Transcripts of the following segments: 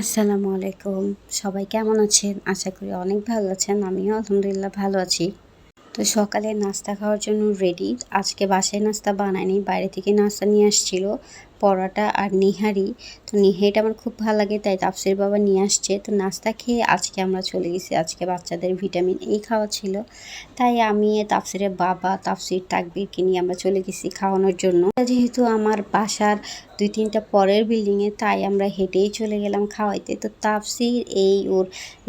আসসালামু আলাইকুম। সবাই কেমন আছেন? আশা করি অনেক ভালো আছেন, আমিও আলহামদুলিল্লাহ ভালো আছি। তো সকালে নাস্তা খাওয়ার জন্য রেডি আজকে বাসায় নাস্তা বানায়নি, বাইরে থেকে নাস্তা নিয়ে আসছিল। পরোটা আর নিহারি। তো নিহারিটা আমার খুব ভালো লাগে, তাই তাপসির বাবা নিয়ে আসছে। তো নাস্তা খেয়ে আজকে আমরা চলে গেছি। আজকে বাচ্চাদের ভিটামিন এই খাওয়া ছিল। তাই আমি তাপসিরের বাবা, তাপসির তাকবিরকে নিয়ে আমরা চলে গেছি খাওয়ানোর জন্য। যেহেতু আমার বাসার দুই তিনটা পরের বিল্ডিংয়ে তাই আমরা হেঁটেই চলে গেলাম খাওয়াইতে। তো তাপসির এই ওর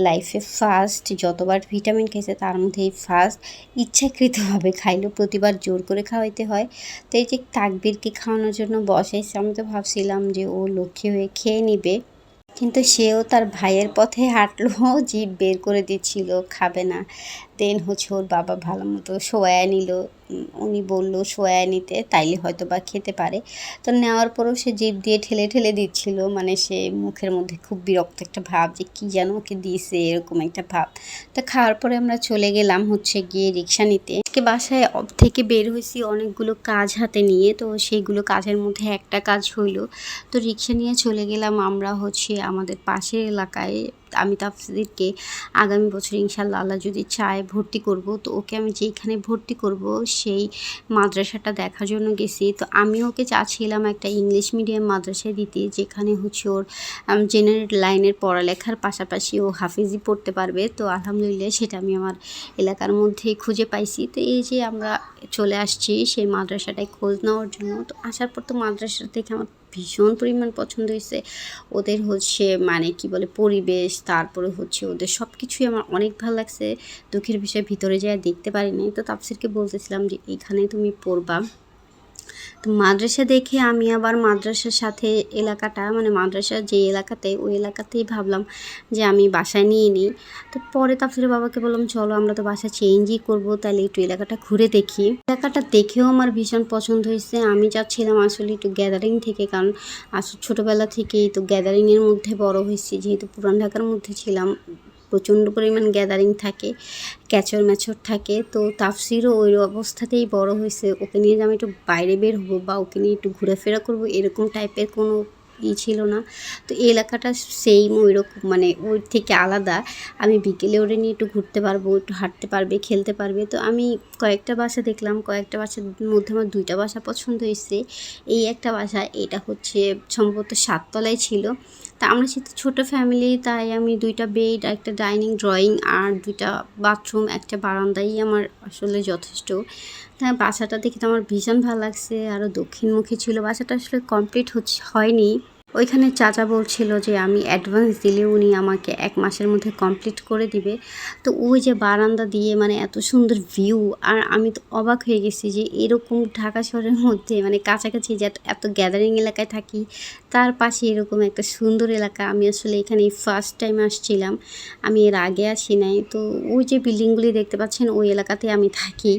লাইফে ফার্স্ট যতবার ভিটামিন খেয়েছে, তার মধ্যে এই ফার্স্ট ইচ্ছাকৃতভাবে খাইলো। প্রতিবার জোর করে খাওয়াইতে হয়। তো এই যে তাকবিরকে খাওয়ানোর জন্য বসাইছে আমি তো ভাবছিলাম যে ও লক্ষ্মী হয়ে খেয়ে নিবে, কিন্তু সেও তার ভাইয়ের পথে হাঁটলো, জিভ বের করে দিচ্ছিল, খাবে না। দেন হচ্ছে ওর বাবা ভালো মতো শোয়া নিল। উনি বলল সোয়া নিতে, তাইলে হয়তো বা খেতে পারে। তো নেওয়ার পরেও সে জিভ দিয়ে ঠেলে ঠেলে দিচ্ছিল মানে সে মুখের মধ্যে খুব বিরক্ত একটা ভাব যে কী যেন ওকে দিয়েছে, এরকম একটা ভাব। তো খাওয়ার পরে আমরা চলে গেলাম হচ্ছে গিয়ে রিক্সা নিতে। আজকে বাসায় অব থেকে বের হয়েছি অনেকগুলো কাজ হাতে নিয়ে। তো সেইগুলো কাজের মধ্যে একটা কাজ হইল। তো রিক্সা নিয়ে চলে গেলাম আমরা হচ্ছে আমাদের পাশের এলাকায়। আমি তাফসিরকে আগামী বছর ইনশাল্লাহ আল্লাহ যদি চায় ভর্তি করব, তো ওকে আমি যেইখানে ভর্তি করব সেই মাদ্রাসাটা দেখার জন্য গেছি। তো আমি ওকে চাচ্ছিলাম একটা ইংলিশ মিডিয়াম মাদ্রাসায় দিতে, যেখানে হচ্ছে ওর জেনারেল লাইনের পড়ালেখার পাশাপাশি ও হাফিজি পড়তে পারবে। তো আলহামদুলিল্লাহ সেটা আমি আমার এলাকার মধ্যে খুঁজে পাইছি। তো এই যে আমরা চলে আসছি সেই মাদ্রাসাটায় খোঁজ নেওয়ার জন্য। তো আসার পর তো মাদ্রাসা থেকে আমার ভীষণ পরিমাণ পছন্দ হয়েছে। ওদের হচ্ছে মানে কি বলে পরিবেশ, তারপরে হচ্ছে ওদের সব কিছুই আমার অনেক ভালো লাগছে। দুঃখের বিষয় ভিতরে যায় দেখতে পারিনি। তো তাপসিরকে বলতেছিলাম যে, এখানে তুমি পড়বা। তো মাদ্রাসা দেখে আমি আবার মাদ্রাসার সাথে এলাকাটা মানে মাদ্রাসার যে এলাকাতে, ওই এলাকাতেই ভাবলাম যে আমি বাসায় নিয়ে নিই। তো পরে তারপরে বাবাকে বললাম, চলো আমরা তো বাসা চেঞ্জই করব, তাহলে একটু এলাকাটা ঘুরে দেখি। এলাকাটা দেখেও আমার ভীষণ পছন্দ হয়েছে। আমি যাচ্ছিলাম আসলে একটু গ্যাদারিং থেকে, কারণ আসলে ছোটোবেলা থেকেই তো গ্যাদারিংয়ের মধ্যে বড় হয়েছি, যেহেতু পুরান ঢাকার মধ্যে ছিলাম। প্রচণ্ড পরিমাণ গ্যাদারিং থাকে ক্যাচর ম্যাচর থাকে। তো তাফসিরও ওই অবস্থাতেই বড় হয়েছে। ওকে নিয়ে যে আমি একটু বাইরে বের হব বা ওকে নিয়ে একটু ঘোরাফেরা করব, এরকম টাইপের কোনো ই ছিল না। তো এই এলাকাটা সেম ওই রকম মানে ওর থেকে আলাদা। আমি বিকেলে ওরে নিয়ে একটু ঘুরতে পারব, একটু হাঁটতে পারবে, খেলতে পারবে। তো আমি কয়েকটা বাসা দেখলাম, কয়েকটা বাসার মধ্যে আমার দুইটা বাসা পছন্দ হয়েছে। এই একটা বাসা, এটা হচ্ছে সম্ভবত সাততলায় ছিল। তা আমরা সেটা ছোটো ফ্যামিলি তাই আমি দুইটা বেড একটা ডাইনিং ড্রয়িং আর দুইটা বাথরুম একটা বারান্দাই আমার আসলে যথেষ্ট। তাই বাসাটা দেখে তো আমার ভীষণ ভালো লাগছে আরও দক্ষিণমুখী ছিল। বাসাটা আসলে কমপ্লিট হচ্ছে, হয়নি। ওইখানে চাচা বলছিল যে আমি অ্যাডভান্স দিলে উনি আমাকে এক মাসের মধ্যে কমপ্লিট করে দিবে। তো ওই যে বারান্দা দিয়ে মানে এত সুন্দর ভিউ আর আমি তো অবাক হয়ে গেছি যে এরকম ঢাকা শহরের মধ্যে মানে কাছাকাছি যে এত গ্যাদারিং এলাকায় থাকি, তার পাশে এরকম একটা সুন্দর এলাকা। আমি আসলে এখানে ফার্স্ট টাইম আসছিলাম, আমি এর আগে আসি নাই। তো ওই যে বিল্ডিংগুলি দেখতে পাচ্ছেন, ওই এলাকাতে আমি থাকি।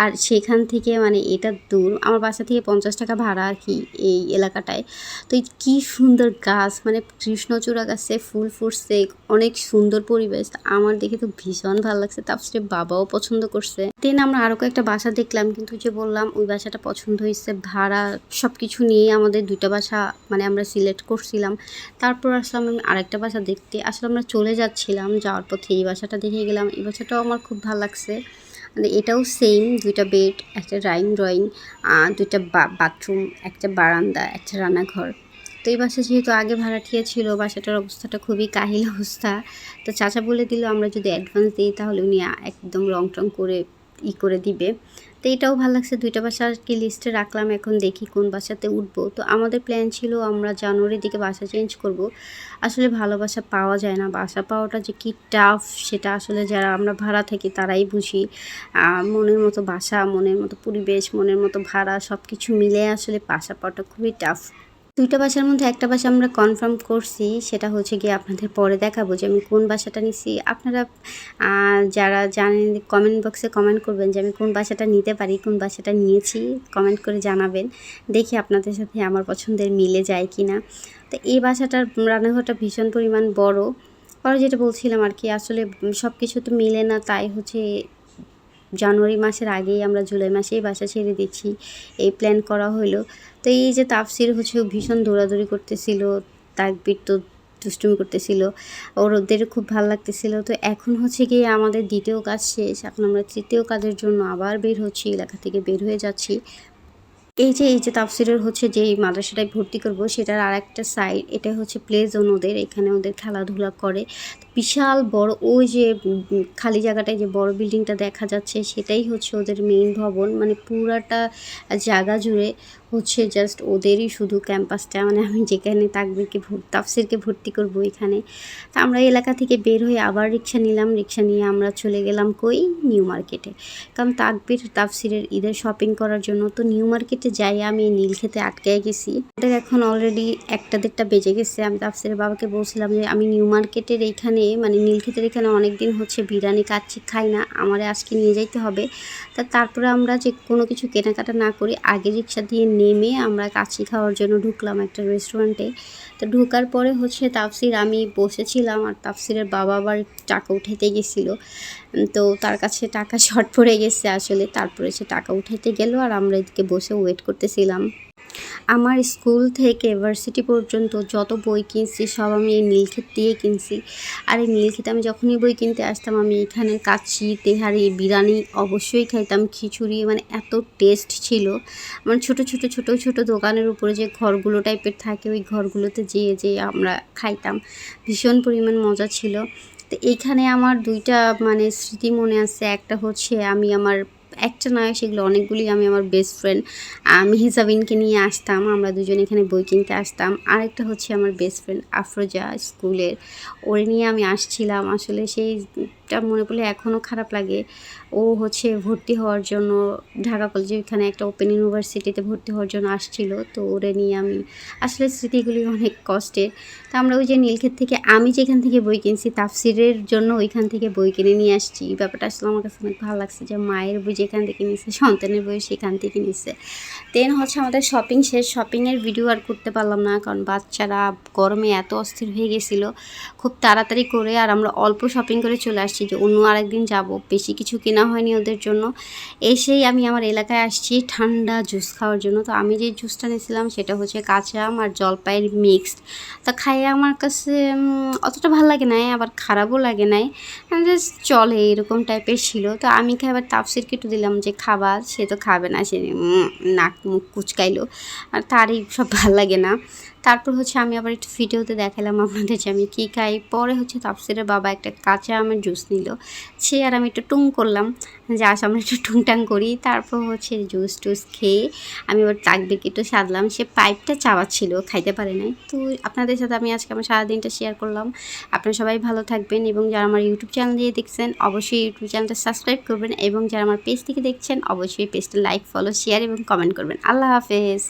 আর সেখান থেকে মানে এটা দূর, আমার বাসা থেকে পঞ্চাশ টাকা ভাড়া আর কি এই এলাকাটায়। তো কী সুন্দর গাছ মানে কৃষ্ণচূড়া গাছে ফুল ফুটছে, অনেক সুন্দর পরিবেশ। আমার দেখে তো ভীষণ ভালো লাগছে, তারপরে বাবাও পছন্দ করছে। দেন আমরা আরও কয়েকটা বাসা দেখলাম, কিন্তু যে বললাম, ওই বাসাটা পছন্দ হয়েছে, ভাড়া সব কিছু নিয়ে আমাদের দুইটা বাসা মানে আমরা সিলেক্ট করছিলাম। তারপর আসলাম আমি আরেকটা বাসা দেখতে, আসলে আমরা চলে যাচ্ছিলাম, যাওয়ার পথে এই বাসাটা দেখে গেলাম, এই বাসাটাও আমার খুব ভালো লাগছে। মানে এটাও সেম দুইটা বেড একটা ড্রয়িং ড্রয়িং দুইটা বাথরুম একটা বারান্দা, একটা রান্নাঘর। তো এই বাসা যেহেতু আগে ভাড়াটিয়া ছিল, বাসাটার অবস্থাটা খুবই কাহিল অবস্থা। তো চাচা বলে দিল, আমরা যদি অ্যাডভান্স দিই, তাহলে উনি একদম রং টং করে ই করে দিবে। তো এটাও ভালো লাগছে, দুইটা বাসা কি লিস্টে রাখলাম, এখন দেখি কোন বাসাতে উঠবো। তো আমাদের প্ল্যান ছিল, আমরা জানুয়ারির দিকে বাসা চেঞ্জ করব। আসলে ভালোবাসা পাওয়া যায় না, বাসা পাওয়াটা যে কি টাফ সেটা আসলে যারা আমরা ভাড়া থাকি, তারাই বুঝি। মনের মতো বাসা, মনের মতো পরিবেশ, মনের মতো ভাড়া সব কিছু মিলে আসলে বাসা পাওয়াটা খুবই টাফ দুইটা বাসার মধ্যে একটা বাসা আমরা কনফার্ম করছি, সেটা হচ্ছে গিয়ে আপনাদের পরে দেখাবো যে আমি কোন বাসাটা নিছি। আপনারা যারা জানেন কমেন্ট বক্সে কমেন্ট করবেন যে আমি কোন বাসাটা নিতে পারি, কোন বাসাটা নিয়েছি কমেন্ট করে জানাবেন। দেখি আপনাদের সাথে আমার পছন্দের মিলে যায় কি না তো এই বাসাটার রান্নাঘরটা ভীষণ পরিমাণ বড়। পরে যেটা বলছিলাম আর কি, আসলে সব কিছু তো মিলে না, তাই হচ্ছে জানুয়ারি মাসের আগেই আমরা জুলাই মাসেই বাসা ছেড়ে দিচ্ছি। এই প্ল্যান করা হলো। তো এই যে তাফসির হচ্ছে ভীষণ দৌড়াদৌড়ি করতেছিল, তাকবির তো দুষ্টুমি করতেছিল ওর ওদের খুব ভালো লাগতেছিল। তো এখন হচ্ছে গিয়ে আমাদের দ্বিতীয় কাজ শেষ। এখন আমরা তৃতীয় কাজের জন্য আবার বের হচ্ছি, এলাকা থেকে বের হয়ে যাচ্ছি। এই যে এই যে তাফসিরের হচ্ছে যে মাদ্রাসাটায় ভর্তি করব, সেটার আর একটা সাইড এটা হচ্ছে প্লে জোন ওদের, এখানে ওদের খেলাধুলা করে। বিশাল বড় ওই যে খালি জায়গাটায় যে বড় বিল্ডিংটা দেখা যাচ্ছে, সেটাই হচ্ছে ওদের মেইন ভবন। মানে পুরাটা জায়গা জুড়ে হচ্ছে জাস্ট ওদেরই শুধু ক্যাম্পাসটা মানে আমি যেখানে তাকবিরকে তাফসিরকে ভর্তি করব এখানে। তা আমরা এলাকা থেকে বের হয়ে আবার রিক্সা নিলাম। রিক্সা নিয়ে আমরা চলে গেলাম কই? নিউ মার্কেটে। কারণ তাকবির, তাফসিরের ঈদের শপিং করার জন্য, তো নিউ মার্কেটে যাই আমি নীল খেতে আটকে গেছি। ওদের এখন অলরেডি একটা দেড়টা বেজে গেছে। আমি তাফসিরের বাবাকে বলছিলাম যে, আমি নিউ মার্কেটের এইখানে মানে নীলক্ষেতের এখানে অনেক দিন হচ্ছে বিরিয়ানি কাচ্ছি খাই না, আমারে আজকে নিয়ে যাইতে হবে। তা তারপরে আমরা যে কোনো কিছু কেনাকাটা না করি, আগে রিক্সা দিয়ে নেমে আমরা কাছি খাওয়ার জন্য ঢুকলাম একটা রেস্টুরেন্টে তো ঢোকার পরে হচ্ছে তাফসির, আমি বসেছিলাম আর তাফসিরের বাবা আবার টাকা উঠাইতে গেছিল। তো তার কাছে টাকা শর্ট পড়ে গেছে আসলে, তারপরে সে টাকা উঠাইতে গেল আর আমরা এদিকে বসে ওয়েট করতেছিলাম। আমার স্কুল থেকে ভার্সিটি পর্যন্ত যত বই কিনছি, সব আমি এই নীলক্ষেত দিয়ে কিনছি। আর এই নীলক্ষেতে আমি যখনই বই কিনতে আসতাম, আমি এখানে কাচ্ছি তেহারি, বিরিয়ানি অবশ্যই খাইতাম। খিচুড়ি মানে এত টেস্ট ছিল। মানে ছোট ছোট ছোট ছোট দোকানের উপরে যে ঘরগুলো টাইপের থাকে, ওই ঘরগুলোতে যেয়ে যেয়ে আমরা খাইতাম। ভীষণ পরিমাণ মজা ছিল। তো এইখানে আমার দুইটা মানে স্মৃতি মনে আছে। একটা হচ্ছে আমি আমার একটা নয় সেগুলো অনেকগুলি আমি আমার বেস্ট ফ্রেন্ড আমি হিসাবিনকে নিয়ে আসতাম। আমরা দুজন এখানে বই কিনতে আসতাম। আরেকটা হচ্ছে আমার বেস্ট ফ্রেন্ড আফরোজা স্কুলের। ওরে নিয়ে আমি আসছিলাম। আসলে সেইটা মনে পড়লে এখনও খারাপ লাগে। ও হচ্ছে ভর্তি হওয়ার জন্য ঢাকা কলেজে এখানে একটা ওপেন ইউনিভার্সিটিতে ভর্তি হওয়ার জন্য আসছিল। তো ওরে নিয়ে আমি, আসলে স্মৃতিগুলি অনেক কষ্টের। তা আমরা ওই যে নীলক্ষেত থেকে, আমি যেখান থেকে বই কিনছি, তাফসিরের জন্য ওইখান থেকে বই কিনে নিয়ে আসছি। এই ব্যাপারটা আসলে আমার কাছে অনেক ভালো লাগছে যে মায়ের বই যেখান থেকে নিচ্ছে সন্তানের বই সেখান থেকে নিচ্ছে দেন হচ্ছে আমাদের শপিং শেষ শপিংয়ের ভিডিও আর করতে পারলাম না, কারণ বাচ্চারা গরমে এত অস্থির হয়ে গেছিল। খুব তাড়াতাড়ি করে আর আমরা অল্প শপিং করে চলে আসছি। যে, অন্য আরেকদিন যাব। বেশি কিছু কেনা হয়নি ওদের জন্য। এসেই আমি আমার এলাকায় আসছি ঠান্ডা জুস খাওয়ার জন্য। তো আমি যে জুসটা নিয়েছিলাম সেটা হচ্ছে কাঁচা আম আর জলপাইয়ের মিক্সড। তা খাইয়ে আমার কাছে অতটা ভালো লাগে নাই, আবার খারাপও লাগে নাই। জাস্ট চলে, এরকম টাইপের ছিল। তো আমি খাই আবার তাপসিরকে একটু দিলাম যে খাবার সে তো খাবে না। সে নাক মুখ কুচকাইলো। আর তারই সব ভালো লাগে না। তারপর হচ্ছে আমি আবার একটু ভিডিওতে দেখালাম আপনাদের যে আমি কী খাই। পরে হচ্ছে তাপসিরের বাবা একটা কাঁচা আমের জুস নিল। সে আর আমি একটু টুং করলাম, যে আস, আমরা একটু টুংটাং করি। তারপর হচ্ছে জুস টুস খেয়ে আমি এবার তাকবিরকে একটু সাদলাম সে পাইপটা চাওয়াচ্ছিল খাইতে পারে নাই। তো আপনাদের সাথে আমি আজকে আমার সারাদিনটা শেয়ার করলাম। আপনারা সবাই ভালো থাকবেন এবং যারা আমার ইউটিউব চ্যানেল দিয়ে দেখছেন, অবশ্যই ইউটিউব চ্যানেলটা সাবস্ক্রাইব করবেন এবং যারা আমার পেজ থেকে দেখছেন, অবশ্যই পেজটা লাইক ফলো শেয়ার এবং কমেন্ট করবেন। আল্লাহ হাফেজ।